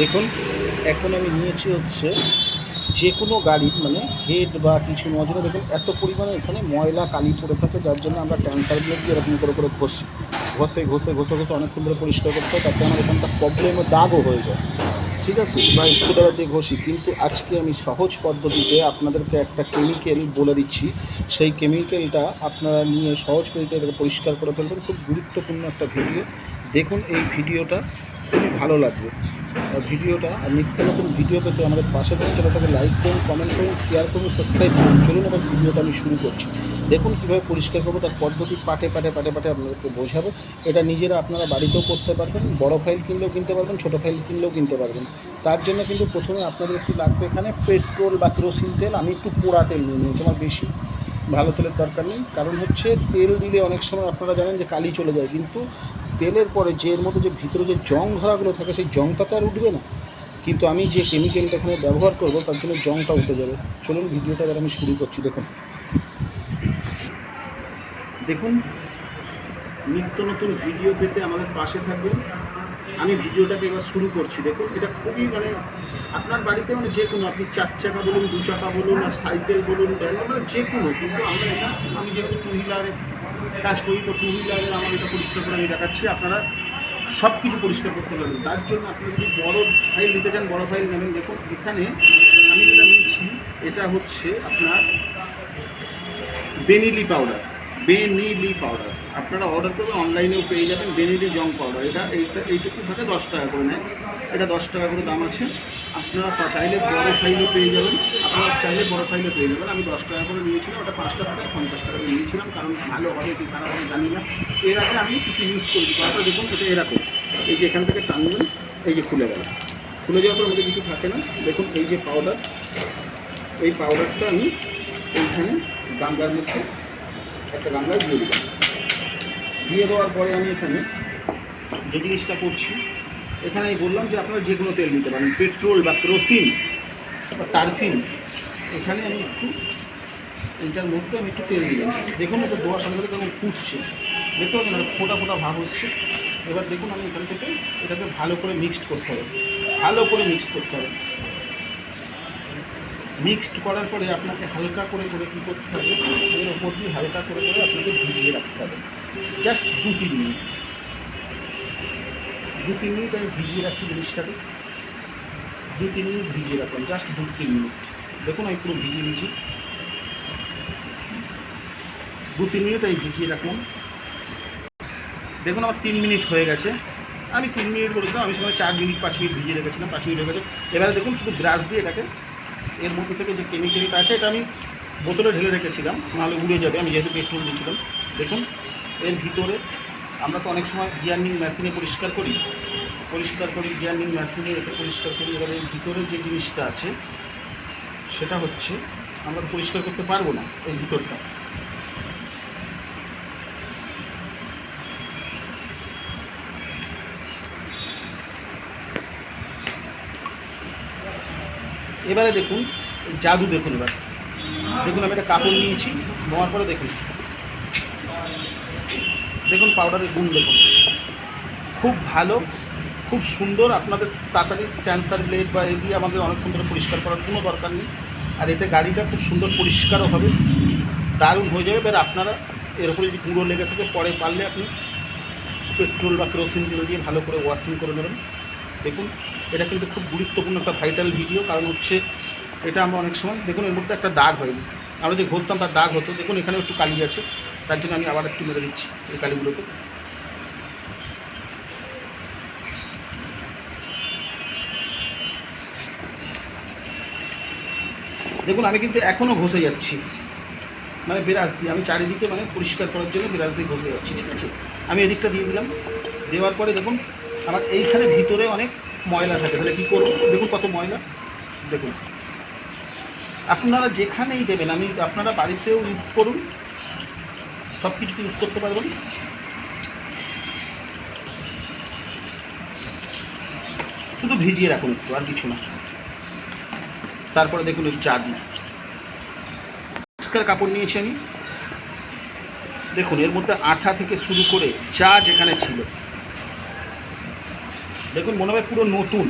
দেখুন, এখন আমি নিয়েছি হচ্ছে যে কোনো গাড়ির মানে হেড বা কিছু নজরে দেখুন, এত পরিমাণে এখানে ময়লা, কালি পড়ে থাকে, যার জন্য আমরা ট্যান্সার দিয়ে এরকম করে করে ঘষি। ঘষে ঘষে ঘষে ঘষে অনেকক্ষণ ধরে পরিষ্কার করতে হয়, তাতে আমার এখানটা প্রবলেমও দাগও হয়ে যায়। ঠিক আছে? বা স্কুটার দিয়ে ঘষি। কিন্তু আজকে আমি সহজ পদ্ধতিতে আপনাদেরকে একটা কেমিক্যাল বলে দিচ্ছি। সেই কেমিক্যালটা আপনারা নিয়ে সহজ পদ্ধতিতে পরিষ্কার করে ফেলবেন। খুব গুরুত্বপূর্ণ একটা ভিডিও দেখুন এই ভিডিওটা, খুবই ভালো লাগবে। ভিডিওটা, আর নিত্য নতুন ভিডিও পেতে আমাদের পাশে থাকুন, চ্যানেলটাকে লাইক করুন কমেন্ট করুন শেয়ার করুন সাবস্ক্রাইব করুন। চলুন এবার ভিডিওটা আমি শুরু করছি। দেখুন কীভাবে পরিষ্কার করব, তার পদ্ধতি পাটে পাটে পাটে পাটে আপনাদেরকে বোঝাবো। এটা নিজেরা আপনারা বাড়িতেও করতে পারবেন, বড় ফাইল কিনলেও কিনতে পারবেন, ছোটো ফাইল কিনলেও কিনতে পারবেন। তার জন্য কিন্তু প্রথমে আপনাদের একটু লাগবে এখানে পেট্রোল বা কেরোসিন তেল। আমি একটু পোড়া তেল নিয়ে নিয়েছি, আমার বেশি। ভালো তেলের দরকার নেই। কারণ হচ্ছে তেল দিলে অনেক সময় আপনারা জানেন যে কালি চলে যায়, কিন্তু তেলের পরে যে এর মধ্যে যে ভিতরে যে জং ধরাগুলো থাকে, সেই জংটা তো আর উঠবে না। কিন্তু আমি যে কেমিক্যালটা এখানে ব্যবহার করব, তার জন্য জংটা উঠে যাবে। চলুন ভিডিওটা এবার আমি শুরু করছি, দেখুন। দেখুন, নিত্য নতুন ভিডিও পেতে আমাদের পাশে থাকবেন। আমি ভিডিওটাকে এবার শুরু করছি। দেখুন, এটা খুবই মানে আপনার বাড়িতে মানে যে কোনো, আপনি চার চাকা বলুন, দু চাকা বলুন, আর সাইকেল বলুন বলুন যে কোনো, কিন্তু আমরা এটা, আমি যেহেতু টু হুইলারে কাজ করি, তো টু হুইলারের আমার এটা পরিষ্কার করে আমি দেখাচ্ছি, আপনারা সব কিছু পরিষ্কার করতে পারবেন। তার জন্য আপনি যদি বড় ফাইল নিতে চান, বড় ফাইল নেবেন। দেখুন, এখানে আমি যেটা নিচ্ছি, এটা হচ্ছে আপনার বেনিলি পাউডার বেনিলি পাউডার আপনারা অর্ডার করবেন অনলাইনেও পেয়ে যাবেন বেনিলি জং পাউডার এটা এইটা এইটুকু থাকে দশ টাকা করে নেয়। এটা দশ টাকা করে দাম আছে। আপনারা চাইলে বড় ফাইলও পেয়ে যাবেন। আপনারা চাইলে বড় ফাইলও পেয়ে যাবেন। আমি দশ টাকা করে নিয়েছিলাম, ওটা পাঁচ টাকা পঞ্চাশ টাকা করে নিয়েছিলাম, কারণ ভালো হবে কি খারাপ হবে জানি না। এর আগে আমি কিছু ইউজ করেছি। তারপরে দেখুন, এটা এরকম এই যে এখান থেকে টানবেন, এই যে খুলে গেল। খুলে যাওয়ার পর আমাদের কিছু থাকে না। দেখুন, এই যে পাউডার এই পাউডারটা আমি এইখানে গামলার মধ্যে একটা গামলায় দিয়ে দিলাম দিয়ে দেওয়ার পরে আমি এখানে যে জিনিসটা করছি, এখানে আমি বললাম যে আপনারা যে কোনো তেল নিতে পারেন, পেট্রোল বা কেরোসিন বা তারফিন এখানে আমি একটু এইটার মধ্যে আমি একটু তেল দিলাম দেখুন দেওয়ার সঙ্গে সাথে কেমন ফুটছে। দেখতে পাচ্ছেন একটা ফোটা ফোটা ভাব হচ্ছে। এবার দেখুন আমি এখান থেকে এটাকে ভালো করে মিক্সড করতে হবে। ভালো করে মিক্সড করতে হবে। মিক্সড করার পরে আপনাকে হালকা করে করে কী করতে হবে, এর ওপর দিয়ে হালকা করে করে আপনাকে ভিজিয়ে রাখতে হবে। জাস্ট দু, তিন মিনিট। দু, তিন মিনিট আমি ভিজিয়ে রাখছি জিনিসটাকে। দু, তিন মিনিট ভিজিয়ে রাখলাম জাস্ট দু, তিন মিনিট। দেখুন, আমি পুরো ভিজিয়ে নিয়েছি। দু, তিন মিনিট আমি ভিজিয়ে রাখলাম। দেখুন, আমার তিন মিনিট হয়ে গেছে। আমি তিন মিনিট বলেছিলাম, আমি সময় চার মিনিট, পাঁচ মিনিট ভিজিয়ে রেখেছিলাম, পাঁচ মিনিট হয়ে গেছে। এবারে দেখুন, শুধু ব্রাশ দিয়ে এটাকে এর মধ্যে থেকে যে কেমিক্যালটা আছে, এটা আমি বোতলে ঢেলে রেখেছিলাম, নাহলে উড়ে যাবে, আমি যেহেতু পেট্রোল দিয়েছিলাম। দেখুন, এর ভিতরে আমরা তো অনেক সময় গিয়ারিং মেশিনে পরিষ্কার করি পরিষ্কার করি গিয়ারনিং মেশিনে এটা পরিষ্কার করি, এবার এর ভিতরে যে জিনিসটা আছে, সেটা হচ্ছে আমরা পরিষ্কার করতে পারব না এর ভিতরটা। এবারে দেখুন, জাদু দেখুন এবার। দেখুন, আমি একটা কাপড় নিয়েছি, নেওয়ার পরে দেখুন। দেখুন পাউডারের গুণ দেখুন। খুব ভালো, খুব সুন্দর, আপনাদের তাড়াতাড়ি ক্যান্সার ব্লেড বা এ দিয়ে আমাদের অনেকক্ষণ ধরে পরিষ্কার করার কোনো দরকার নেই। আর এতে গাড়িটা খুব সুন্দর পরিষ্কারও হবে, দারুণ হয়ে যাবে। এবার আপনারা এর উপরে যদি গুঁড়ো লেগে থাকে, পরে পারলে আপনি পেট্রোল বা কেরোসিন তেল দিয়ে ভালো করে ওয়াশিং করে নেবেন। দেখুন, এটা কিন্তু খুব গুরুত্বপূর্ণ একটা ভাইটাল ভিডিও কারণ হচ্ছে এটা আমরা অনেক সময়, দেখুন, এর মধ্যে একটা দাগ হয়নি। আমরা যে ঘষতাম তার দাগ হতো। দেখুন এখানে একটু কালি আছে, তার জন্য আমি আবার একটু মেরে দিচ্ছি এই কালিগুলোকে। দেখুন, আমি কিন্তু এখনও ঘষে যাচ্ছি। মানে বিরাজ দিয়ে, আমি চারিদিকে মানে পরিষ্কার করার জন্য বিরাজ দিয়ে ঘষে যাচ্ছি, ঠিক আছে? আমি এদিকটা দিয়ে দিলাম। দেওয়ার পরে দেখুন আমার এইখানে ভিতরে অনেক ময়লা থাকে। তাহলে কী করব? দেখুন কত ময়লা। দেখুন। আপনারা যেখানেই দেবেন, আমি আপনারা বাড়িতেও ইউজ করুন। সব কিছু ইউজ করতে পারবেন? শুধু ভিজিয়ে রাখুন একটু, আর কিছু না। তারপরে দেখুন চা দিই পরিষ্কার কাপড় নিয়েছি আমি। দেখুন, এর মধ্যে আঠা থেকে শুরু করে চা যেখানে ছিল দেখুন, মনে হয় পুরো নতুন।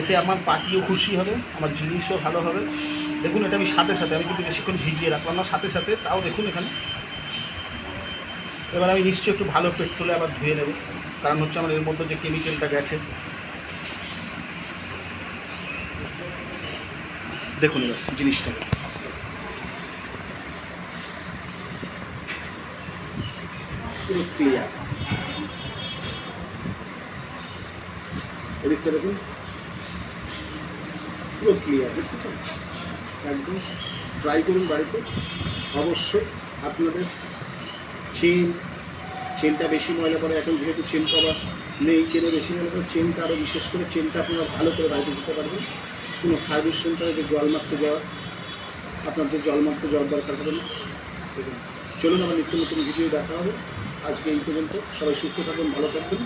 এতে আমার পাটিও খুশি হবে, আমার জিনিসও ভালো হবে। দেখুন, এটা আমি সাথে সাথে, আমি কিন্তু বেশিক্ষণ ভিজিয়ে রাখলাম না, সাথে সাথে, তাও দেখুন এখানে। এবার আমি নিশ্চয়ই একটু ভালো পেট্রোলে আবার ধুয়ে নেব, কারণ হচ্ছে আমার এর মধ্যে যে কেমিক্যালটা গেছে। দেখুন এবার জিনিসটা। পুরো ক্লিয়ার এদিকটা দেখুন। পুরো ক্লিয়ার দেখতেছেন একদম ট্রাই করুন বাড়িতে। অবশ্যই আপনাদের চেন চেনটা বেশি ময়লা পড়ে। এখন যেহেতু চেন কভার নেই, চেনে বেশি ময়লা পড়ে চেনটা আরও বিশেষ করে চেনটা আপনারা ভালো করে বাড়িতে দিতে পারবেন। কোনো সার্ভিস সেন্টারে যে জল মারতে যাওয়া আপনার যে জল মারতে যাওয়ার দরকার হবে না। দেখুন, চলুন আবার নিত্য নতুন ভিডিও দেখা হবে। আজকে এই পর্যন্ত। সবাই সুস্থ থাকুন ভালো থাকবেন।